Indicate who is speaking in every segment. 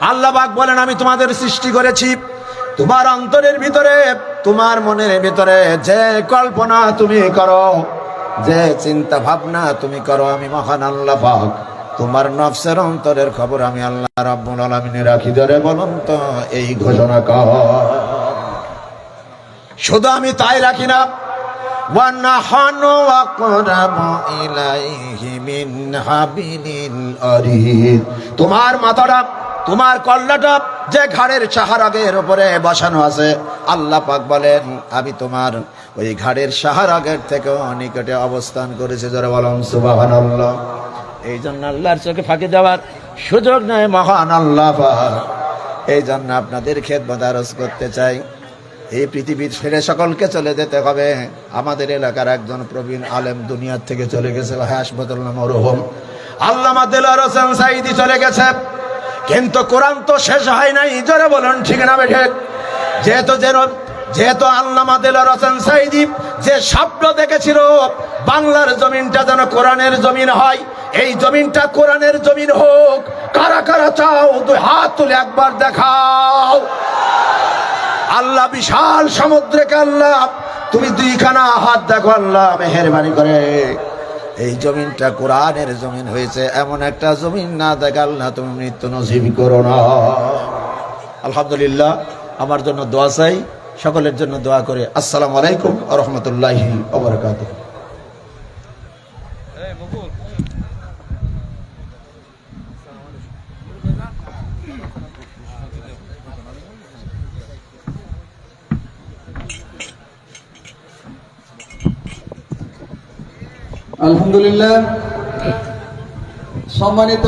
Speaker 1: আল্লাহবাক বলেন, আমি তোমাদের সৃষ্টি করেছি। তোমার অন্তরের ভিতরে, তোমার মনের ভিতরে যে কল্পনা তুমি করো, যে চিন্তা ভাবনা তুমি করো, আমি মহান আল্লাহ পাক। তোমার নফসের অন্তরের খবর আমি আল্লাহ রাব্বুল আলামিনে রাখি ধরে বলুন তো, এই ঘোষণা কর। শুধু আমি তাই রাখি না। তোমার মাথাটা তোমার কল্লাটা যে ঘাড়ের সাহারাগের উপরে বসানো আছে, আল্লাহ পাক বলেন, আমি তোমার ওই ঘাড়ের সাহারাগের থেকে নিকটে অবস্থান করেছে যারা বলুন, সুবহানাল্লাহ। এই জন্য আল্লাহর চোখে ফাঁকি দেওয়ার সুযোগ নেই, মহান আল্লাহ এই জন্য আপনাদের খেত বাদারস করতে চাই। এই পৃথিবীর ছেড়ে সকলকে চলে যেতে হবে। আমাদের এলাকার একজন প্রবীণ আলেম দুনিয়ার থেকে চলে গেছে হাসপাতাল মরহম আল্লামা দেলার হোসেন সাইদি চলে গেছে। কিন্তু কোরআন তো শেষ হয় নাই। জোরে বলুন, ঠিক না বেঠে? যেহেতু যেন যেহেতু আল্লামা দেলার হোসেন সাইদি যে স্বপ্ন দেখেছিল, বাংলার জমিনটা যেন কোরআনের জমিন হয়, এই জমিনটা কোরআনের জমিন হোক। কারা কারা চাও, দুই হাত তুলে একবার দেখাও। আল্লাহ বিশাল সমুদ্রকে আল্লাহ, তুমি দুইখানা হাত দেখো আল্লাহ, মেহরবানি করে। এই জমিনটা কোরআনের জমিন হয়েছে, এমন একটা জমিন না দেখাল না তুমি মৃত্যু নসিব করো না। আলহামদুলিল্লাহ, আমার জন্য দোয়া চাই, সকলের জন্য দোয়া করে। আসসালামু আলাইকুম রহমতুল্লাহি
Speaker 2: আলহামদুলিল্লাহ। সম্মানিত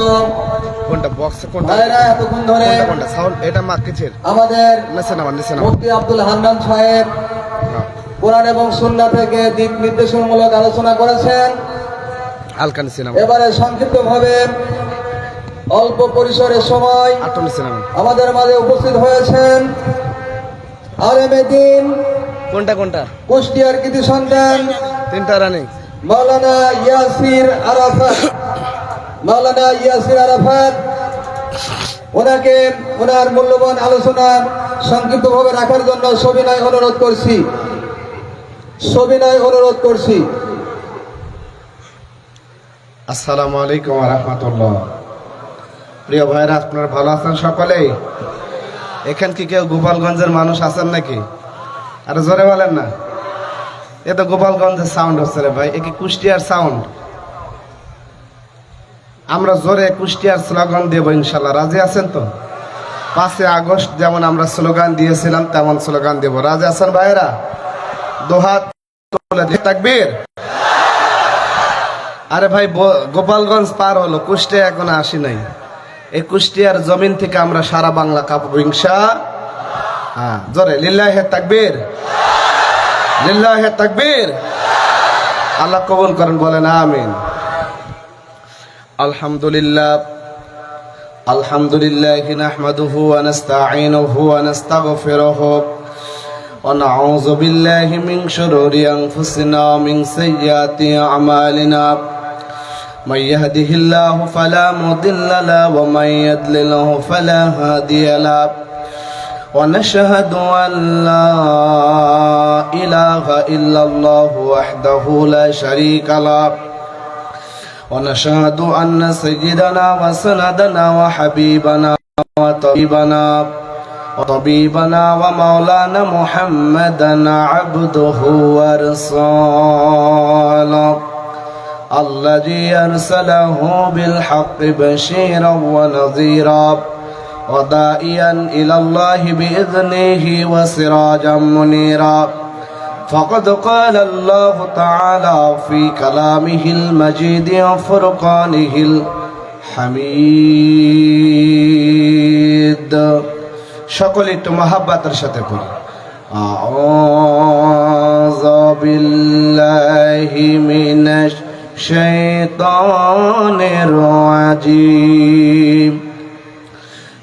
Speaker 3: কোনটা বক্স কোনটা?
Speaker 2: ভাইরা এতক্ষণ ধরে
Speaker 3: কোনটা সাউন্ড এটা মা কিসের?
Speaker 2: আমাদের
Speaker 3: নামা নিচে নামা
Speaker 2: মুফতি আব্দুল হান্নান সাহেব
Speaker 3: হ্যাঁ।
Speaker 2: কোরআন এবং সুন্নাহ থেকে দিক নির্দেশনমূলক আলোচনা করেছেন।
Speaker 3: হালকা নিচে নামা
Speaker 2: এবারে সংক্ষিপ্তভাবে অল্প পরিসরে সময় আমাদের মাঝে উপস্থিত হয়েছেন আলেমে দিন
Speaker 3: কোনটা কোনটা?
Speaker 2: কুষ্টিয়ার কৃতি সন্তান
Speaker 3: তিনটা রানিং।
Speaker 2: মাওলানা ইয়াসির আরাফাত। মাওলানা ইয়াসির আরাফাত, ওনাকে ওনার মূল্যবান আলোচনা সংক্ষিপ্তভাবে রাখার জন্য সবিনয় অনুরোধ করছি। সবিনয় অনুরোধ করছি।
Speaker 3: আসসালামু আলাইকুম রহমতুল্লাহ। প্রিয় ভাইরা, আপনারা ভালো আছেন সকলেই এখান কি কেউ গোপালগঞ্জের মানুষ আছেন নাকি? আরে জোরে বলেন না। এ তো গোপালগঞ্জের সাউন্ড হচ্ছে রে ভাই, এ কি কুষ্টিয়ার সাউন্ড আমরা জোরে কুষ্টিয়ার স্লোগান দেব ইনশাল্লাহ, রাজি আছেন তো? পাঁচই আগস্ট যেমন আমরা স্লোগান দিয়েছিলাম, তেমন স্লোগান দেব। রাজি আছেন ভাইরা দোহাত তাকবীর? আরে ভাই গোপালগঞ্জ পার হলো, কুষ্টিয়া এখনও আসি নাই। এই কুষ্টিয়ার জমিন থেকে আমরা সারা বাংলা কাপড় হিংসা হ্যাঁ জোরে, লিল্লাহে তাকবীর। লিল্লাহে তাকবীর আল্লাহ কবুল করেন বলেন আমিন আলহামদুলিল্লাহ আলহামদুলিল্লাহ নাহমাদুহু ওয়া নাস্তাঈনুহু ওয়া নাস্তাগফিরুহু ونعوذ بالله من شرور أنفسنا ومن سيئات أعمالنا من يهده الله فلا مضل له ومن يضلله فلا هادي له ونشهد أن لا إله إلا الله وحده لا شريك له. ونشهد أن سيدنا وسندنا وحبيبنا وطبيبنا وطبيبنا ومولانا محمدا عبده ورسوله الذي أرسله بالحق بشيرا ونذيرا. ودائيا إلى الله بإذنه وسراجا منيرا فقد قال الله تعالى في كلامه المجيد وفرقانه الحميد সকলে একটু মহাব্বাতের সাথে পড়ি أعوذ بالله من الشيطان الرجيم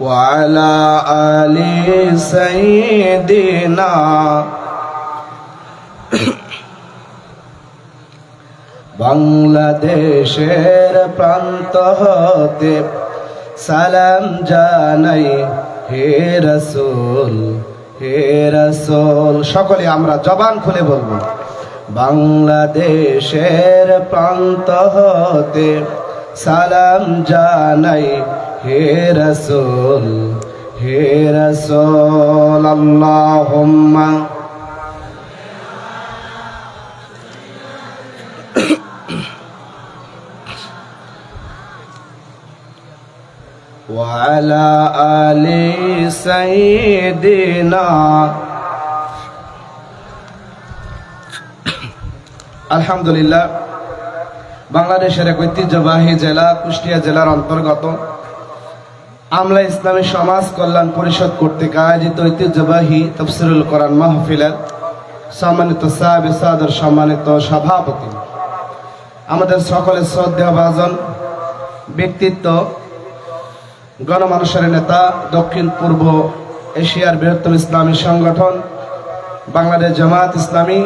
Speaker 3: وعلى آل سيدنا বাংলাদেশের প্রান্ত হতে সালাম জানাই হে রসুল হে রসুল সকলে আমরা জবান খুলে বলবো বাংলাদেশের প্রান্ত হতে সালাম জানাই হে রসুল হে রসুল আল্লাহুম্মা وعلى آل سيدنا আলহামদুলিল্লাহ বাংলাদেশের এক ঐতিহ্যবাহী জেলা কুষ্টিয়া জেলার অন্তর্গত আমলা ইসলামী সমাজ কল্যাণ পরিষদ কর্তৃক আয়োজিত ঐতিহ্যবাহী তফসিরুল কোরআন মাহফিলের সম্মানিত সাহেব সাদর সম্মানিত সভাপতি। আমাদের সকলের শ্রদ্ধা ভাজন, ব্যক্তিত্ব, গণমানুষের নেতা, দক্ষিণ পূর্ব এশিয়ার বৃহত্তম ইসলামী সংগঠন, বাংলাদেশ জামাত ইসলামী,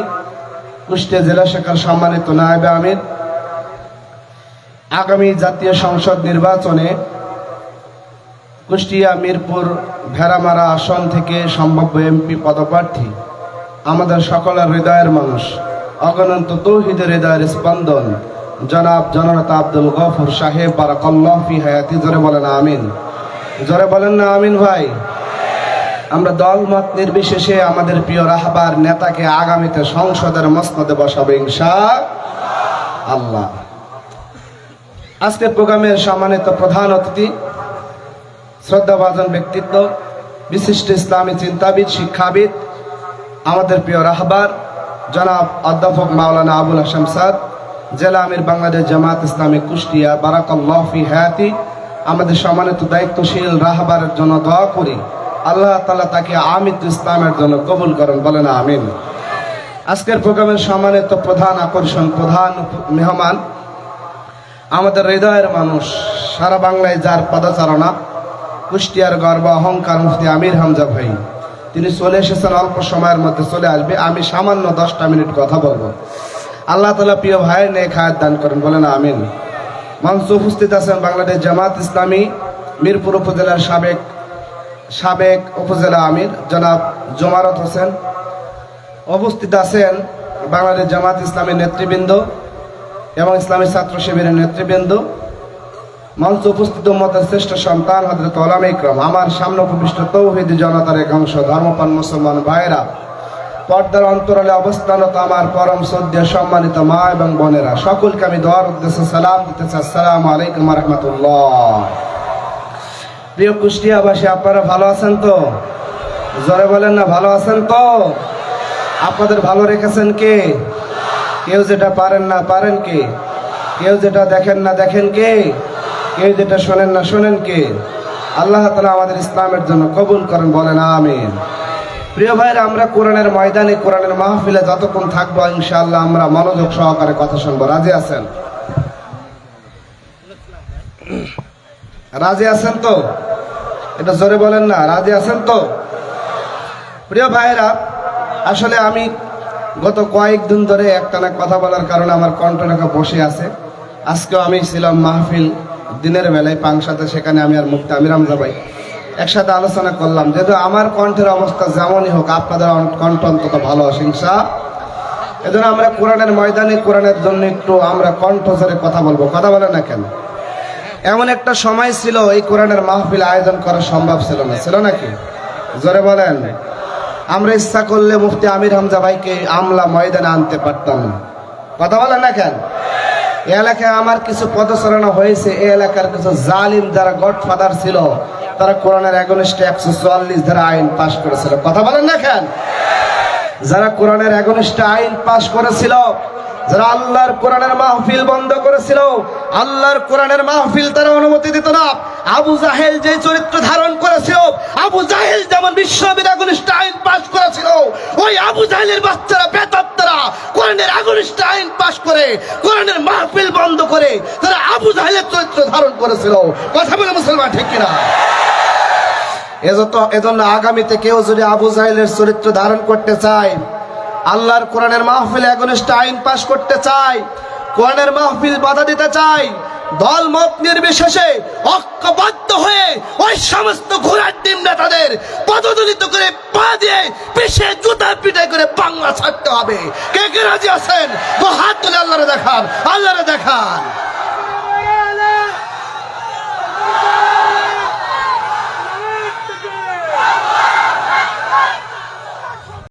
Speaker 3: কুষ্টিয়া জেলা শাখার সম্মানিত নায়েবে আমির। আগামী জাতীয় সংসদ নির্বাচনে কুষ্টিয়া, মিরপুর, ভেড়ামারা আসন থেকে সম্ভাব্য এমপি পদপ্রার্থী আমাদের সকলের হৃদয়ের মানুষ, অগণন্ত তৌহিদের হৃদয়ের স্পন্দন। জনাব জননেতা আব্দুল গফর সাহেব, বারাকাল্লাহ ফি হায়াতি, জোরে বলেন আমিন। জোরে বলেন না আমিন ভাই। আমরা দল মত নির্বিশেষে আমাদের প্রিয় রাহবার নেতাকে আগামীতে সংসদের মসনদে বসাবো ইনশা আল্লাহ। আজকের প্রোগ্রামের সম্মানিত প্রধান অতিথি শ্রদ্ধাভাজন ব্যক্তিত্ব, বিশিষ্ট ইসলামী চিন্তাবিদ, শিক্ষাবিদ, আমাদের প্রিয় রাহবার, জনাব অধ্যাপক মাওলানা আবুল হাসাম সাদ, জেলা আমির বাংলাদেশ জামাত ইসলামী কুষ্টিয়া, বারাকাল্লাহ ফি হায়াতি আমাদের সম্মানিত দায়িত্বশীল রাহবারের জন্য দোয়া করি। আল্লাহ তালা তাকে আমিত ইসলামের জন্য কবুল করেন, বলেন আমিন। আজকের প্রোগ্রামের সম্মানিত প্রধান আকর্ষণ, প্রধান মেহমান আমাদের হৃদয়ের মানুষ, সারা বাংলায় যার পদচারণা কুষ্টিয়ার গর্ব অহংকার মুফতি আমির হামজা ভাই। তিনি চলে এসেছেন অল্প সময়ের মধ্যে চলে আসবে। আমি সামান্য দশটা মিনিট কথা বলব। আল্লাহ তালা প্রিয় ভাইয়ের নেক হায়াত দান করেন, বলেন আমিন। মঞ্চ উপস্থিত আছেন বাংলাদেশ জামাত ইসলামী, মিরপুর উপজেলার সাবেক সাবেক উপজেলা আমির জনাব জমারত হোসেন। অবস্থিত আছেন বাংলাদেশ জামাত ইসলামী নেতৃবৃন্দ এবং ইসলামী ছাত্র শিবিরের নেতৃবৃন্দ। মঞ্চ উপস্থিত মতের শ্রেষ্ঠ সন্তান হজরত ইকরম। আমার সামনে উপবিষ্ট তৌহিদি জনতার এক অংশ ধর্মপান মুসলমান ভাইরা পর্দার অন্তরালে অবস্থানত আমার পরম শ্রদ্ধা সম্মানিত মা এবং বোনেরা, সকলকে আমি দোয়ার উদ্দেশ্যে সালাম দিতেছি আসসালামু আলাইকুম রহমতুল্লাহ। প্রিয় কুষ্টিয়াবাসী, আপনারা ভালো আছেন তো? জোরে বলেন না, ভালো আছেন তো? আপনাদের ভালো রেখেছেন কে? কেউ যেটা পারেন না পারেন কে? কেউ যেটা দেখেন না দেখেন কে? কেউ যেটা শোনেন না, শোনেন কে? আল্লাহ তালা আমাদের ইসলামের জন্য কবুল করেন, বলেন আমিন। প্রিয় ভাইরা, আমরা কোরআনের ময়দানে, কোরআনের মাহফিলে যতক্ষণ থাকব, ইনশাআল্লাহ আমরা মনোযোগ সহকারে কথা শুনব। রাজি আছেন? রাজি আছেন তো? এটা জোরে বলেন না, রাজি আছেন তো? প্রিয় ভাইরা, আসলে আমি গত কয়েকদিন ধরে একটানা কথা বলার কারণে আমার কণ্ঠনাকা বসে আছে। আজকেও আমি ছিলাম মাহফিল দিনের বেলায় পাংসাতে সেখানে আমি আর মুক্তি আমি রামজা ভাই একসাথে আলোচনা করলাম। যেহেতু আমার কণ্ঠের অবস্থা যেমনই হোক, আপনাদের কণ্ঠ অন্তত ভালো হিংসা এজন্য আমরা কোরআনের ময়দানে, কোরআনের জন্য একটু আমরা কণ্ঠ ধরে কথা বলব। কথা বলে না কেন? এমন একটা সময় ছিল, এই কোরআনের মাহফিল আয়োজন করা সম্ভব ছিল না। ছিল নাকি জোরে বলেন। আমরা ইচ্ছা করলে মুফতি আমির হামজা ভাইকে আমলা ময়দানে আনতে পারতাম না। কথা বলেন না কেন? এলাকায় আমার কিছু পদচারণা হয়েছে এই এলাকার কিছু জালিম যারা গডফাদার ছিল, তারা কোরআনের একনিষ্ঠ একশো চুয়াল্লিশ ধারা আইন পাশ করেছিল। কথা বলেন না কেন? যারা কোরআনের একনিষ্ঠ আইন পাশ করেছিল যারা আল্লাহর কোরআনের মাহফিল বন্ধ করেছিল, আল্লাহর কোরআনের মাহফিল তারা অনুমতি দিত না। আবু জাহেল যে চরিত্র ধারণ করেছিল, আবু জাহেল যেমন বিশ্ববিদ এগনিষ্ঠ আইন পাশ করেছিল, ওই আবু জাহেলের বাচ্চারা বেতাত্তারা কোরআনের এগনিষ্ঠ আইন পাশ করে, কোরআনের মাহফিল বন্ধ করে তারা আবু জাহেলের চরিত্র ধারণ করেছিল। কথা বলে মুসলমান ঠিক কিনা? এজন্য আগামীতে কেউ যদি আবু জাহেলের চরিত্র ধারণ করতে চায় আল্লাহর কোরআনের মাহফিল একনিষ্ঠ আইন পাশ করতে চায় কোরআনের মাহফিল বাধা দিতে চায় দল মত নির্বিশেষে ঐক্যবদ্ধ হয়ে ওই সমস্ত ঘোড়ার ডিম নেতাদের পদদলিত করে পা দিয়ে পিষে জুতা পিটে করে বাংলা ছাড়তে হবে। কে কে রাজি আছেন? হাত তুলে আল্লাহরে দেখান আল্লাহরে দেখান।